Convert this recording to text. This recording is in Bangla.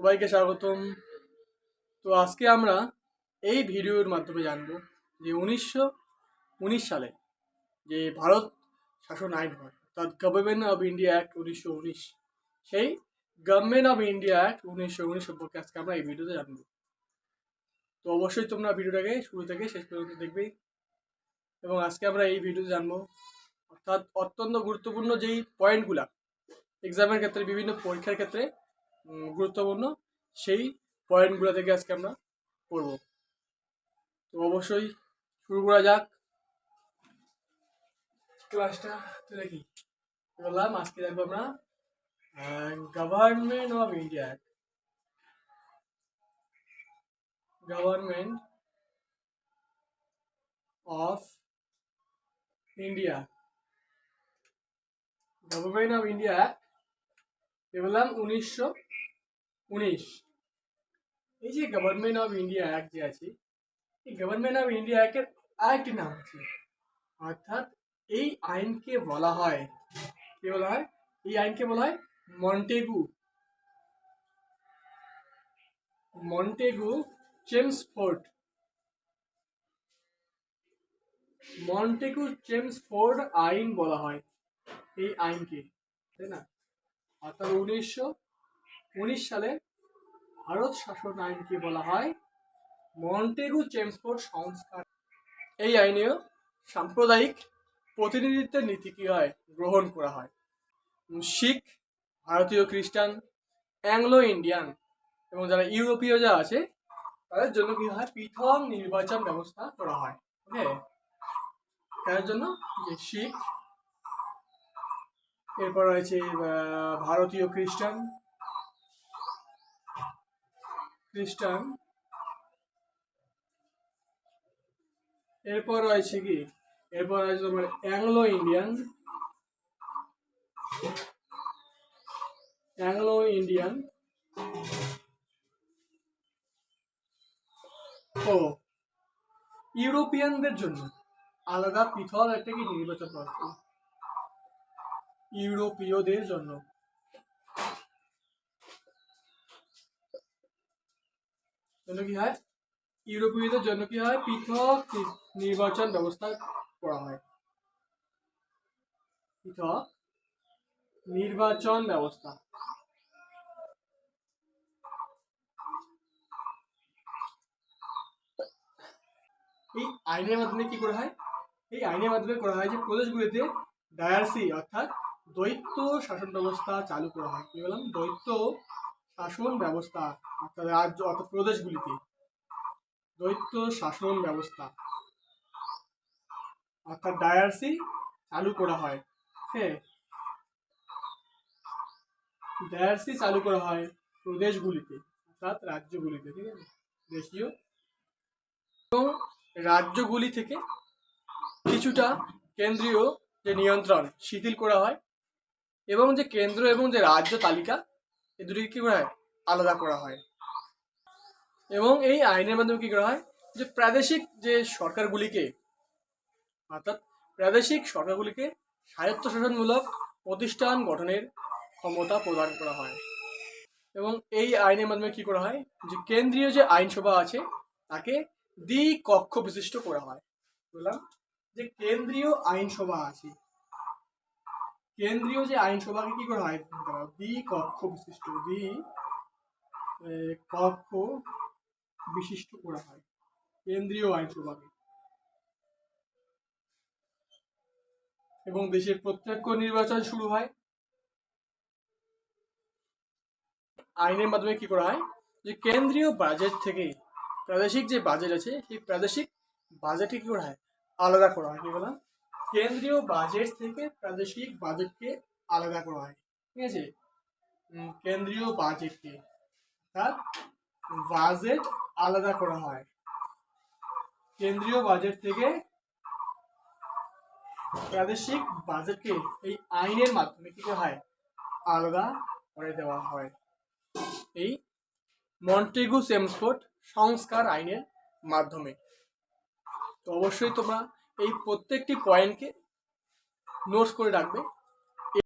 সবাইকে স্বাগতম। তো আজকে আমরা এই ভিডিওর মাধ্যমে জানব যে উনিশশো উনিশ সালে যে ভারত শাসন আইন হয়, অর্থাৎ গভর্নমেন্ট অফ ইন্ডিয়া অ্যাক্ট উনিশশো উনিশ, সেই গভর্নমেন্ট অফ ইন্ডিয়া অ্যাক্ট উনিশশো উনিশ সম্পর্কে আজকে আমরা এই ভিডিওতে জানব। তো অবশ্যই তোমরা ভিডিওটাকে শুরু থেকে শেষ পর্যন্ত দেখবে এবং আজকে আমরা এই ভিডিওতে জানব, অর্থাৎ অত্যন্ত গুরুত্বপূর্ণ যেই পয়েন্টগুলা এক্সামের ক্ষেত্রে, বিভিন্ন পরীক্ষার ক্ষেত্রে গুরুত্বপূর্ণ। সেই পয়েন্টগুলো থেকে আজকে আমরা পড়ব। তো অবশ্যই শুরু করা যাক। ক্লাসটা তো দেখি। বললাম? আজকে দেখব আমরা government of India government of India government of India বললাম উনিশশো উনিশ। এই যে গভর্নমেন্ট অফ ইন্ডিয়া অ্যাক্ট যে আছে, এই গভর্নমেন্ট অফ ইন্ডিয়া অ্যাক্টের আরেকটি নাম আছে। অর্থাৎ এই আইনকে বলা হয়, কি বলা হয়? এই আইনকে বলা হয় Montagu Montagu Chelmsford Montagu Chelmsford আইন বলা হয় এই আইনকে, তাই না? অর্থাৎ উনিশশো উনিশ সালে ভারত শাসন আইনকে বলা হয়? মন্টেগু চেমসফোর্ড সংস্কার। এই আইনেও সাম্প্রদায়িক প্রতিনিধিত্বের নীতি কি হয়? গ্রহণ করা হয়। শিখ, ভারতীয় খ্রিস্টান, অ্যাংলো ইন্ডিয়ান এবং যারা ইউরোপীয় যা আছে, তাদের জন্য কি হয়? পৃথক নির্বাচন ব্যবস্থা করা হয়। ওকে তাদের জন্য যে শিখ এরপর রয়েছে ভারতীয় খ্রিস্টান। খ্রিস্টান। এরপর রয়েছে কি? এরপর রয়েছে তোমার অ্যাংলো ইন্ডিয়ান। Anglo Indian. ও, ইউরোপিয়ানদের জন্য আলাদা পৃথক একটা কি নির্বাচন হতো। ইউরোপীয়দের জন্য। জন্য কি হয়? ইউরোপীয়দের জন্য কি হয়? পৃথক নির্বাচন ব্যবস্থা করা হয়। পৃথক নির্বাচন ব্যবস্থা। এই আইনের মাধ্যমে কি করা হয়? এই আইনের মাধ্যমে করা হয় যে প্রদেশগুলিতে ডায়ারসি অর্থাৎ দ্বৈত শাসন ব্যবস্থা চালু করা হয় কি বললাম? দ্বৈত শাসন ব্যবস্থা, অর্থাৎ রাজ্য, অর্থাৎ প্রদেশগুলিতে। দ্বৈত শাসন ব্যবস্থা, অর্থাৎ ডায়ারসি চালু করা হয়। হ্যাঁ। ডায়ারসি চালু করা হয় প্রদেশগুলিতে, অর্থাৎ রাজ্যগুলিতে, ঠিক আছে? দেশীয়। এবং রাজ্যগুলি থেকে কিছুটা কেন্দ্রীয় যে নিয়ন্ত্রণ, শিথিল করা হয় এবং যে কেন্দ্র এবং যে রাজ্য তালিকা এ দুটিকে কী করা হয়? আলাদা করা হয়। এবং এই আইনের মাধ্যমে কী করা হয়? যে প্রাদেশিক যে সরকারগুলিকে, অর্থাৎ প্রাদেশিক সরকারগুলিকে স্বায়ত্তশাসনমূলক প্রতিষ্ঠান গঠনের ক্ষমতা প্রদান করা হয়। এবং এই আইনের মাধ্যমে কি করা হয়? যে কেন্দ্রীয় যে আইনসভা আছে, তাকে দ্বিকক্ষ বিশিষ্ট করা হয়। বললাম যে কেন্দ্রীয় আইনসভা আছে কেন্দ্রীয় যে আইনসভাকে কি করা হয় দ্বিকক্ষ বিশিষ্ট দ্বি কক্ষ বিশিষ্ট করা হয় কেন্দ্রীয় আইনসভাকে। এবং দেশের প্রত্যক্ষ নির্বাচন শুরু হয়। আইনের মাধ্যমে কি করা হয়? যে কেন্দ্রীয় বাজেট থেকে প্রাদেশিক যে বাজেট আছে, সেই প্রাদেশিক বাজেটকে কি করা হয়? আলাদা করা হয়। কি বললাম? কেন্দ্রীয় বাজেট থেকে প্রাদেশিক বাজেটকে আলাদা করা হয়, ঠিক আছে? কেন্দ্রীয় বাজেটকে অর্থাৎ বাজেট আলাদা করা হয়। কেন্দ্রীয় বাজেট থেকে প্রাদেশিক বাজেটকে এই আইনের মাধ্যমে কি হয়? আলাদা করে দেওয়া হয়। এই মন্টেগু সেমসফোর্ড সংস্কার আইনের মাধ্যমে। তো অবশ্যই তোমরা এই প্রত্যেকটি পয়েন্টকে নোটস করে রাখবে।